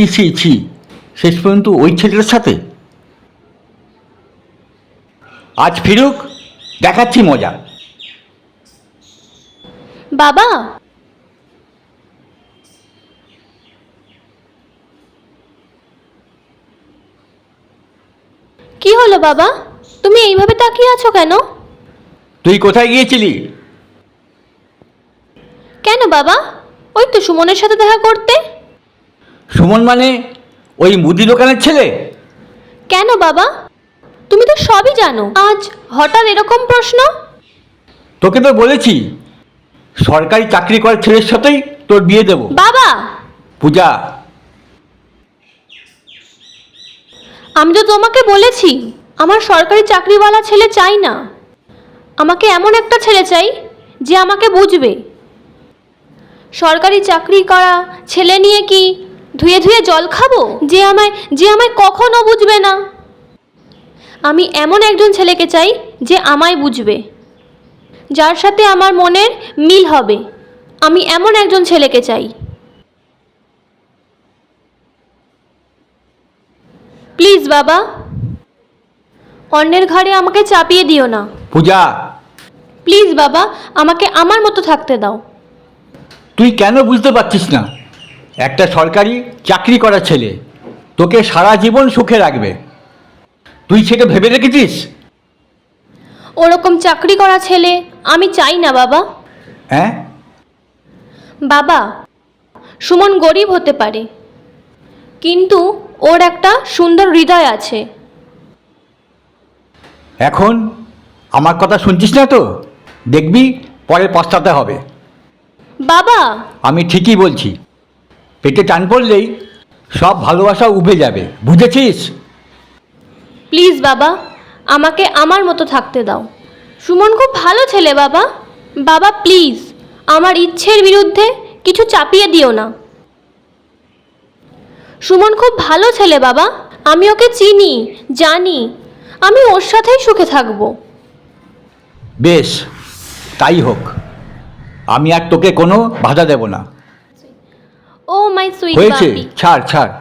ছি ছি ছি। শেষ পর্যন্ত ওই ছেলেটার সাথে। আজ ফিরুক দেখাচ্ছি মজা। বাবা! কি হলো বাবা? তুমি এইভাবে তাকিয়ে আছো কেন? তুই কোথায় গিয়েছিলি? কেন বাবা? ওই তো সুমনের সাথে দেখা করতে। সুমন মানে ওই মুদি দোকানের ছেলে? কেন বাবা? তুমি তো সবই জানো। আজ হঠাৎ এরকম প্রশ্ন? তোকে তো বলেছি সরকারি চাকরি করার ছেলের সাথেই তোর বিয়ে দেব। বাবা! পূজা! আমি তো তোমাকে বলেছি আমার সরকারি চাকরিওয়ালা ছেলে চাই না। আমাকে এমন একটা ছেলে চাই যে আমাকে বুঝবে। সরকারি চাকরি করা ছেলে নিয়ে কি ধুয়ে ধুয়ে জল খাব? যে আমায় যে আমায় কখনো বুঝবে না। আমি এমন একজন ছেলেকে চাই যে আমায় বুঝবে। যার সাথে আমার মনের মিল হবে। আমি এমন একজন ছেলেকে চাই। প্লিজ বাবা অন্যের ঘাড়ে আমাকে চাপিয়ে দিও না। পূজা! প্লিজ বাবা আমাকে আমার মতো থাকতে দাও। তুই কেন বুঝতে পারছিস না? একটা সরকারি চাকরি করা ছেলে তোকে সারা জীবন সুখে রাখবে। তুই সেটা ভেবে রেখেছিস? ওরকম চাকরি করা ছেলে আমি চাই না বাবা। হ্যাঁ? বাবা সুমন গরিব হতে পারে কিন্তু ওর একটা সুন্দর হৃদয় আছে। এখন আমার কথা শুনছিস না তো? দেখবি পরে পস্তাতে হবে। বাবা! আমি ঠিকই বলছি। পেটে টান পড়লেই সব ভালোবাসা উবে যাবে। বুঝেছিস? প্লিজ বাবা আমাকে আমার মতো থাকতে দাও। সুমন খুব ভালো ছেলে বাবা। বাবা প্লিজ আমার ইচ্ছের বিরুদ্ধে কিছু চাপিয়ে দিও না। সুমন খুব ভালো ছেলে বাবা। আমি ওকে চিনি জানি। আমি ওর সাথেই সুখে থাকব। বেশ তাই হোক। আমি আর তোকে কোনো বাধা দেব না। ও মাই সুইট হয়েছে? বাপি ছাড় ছাড়।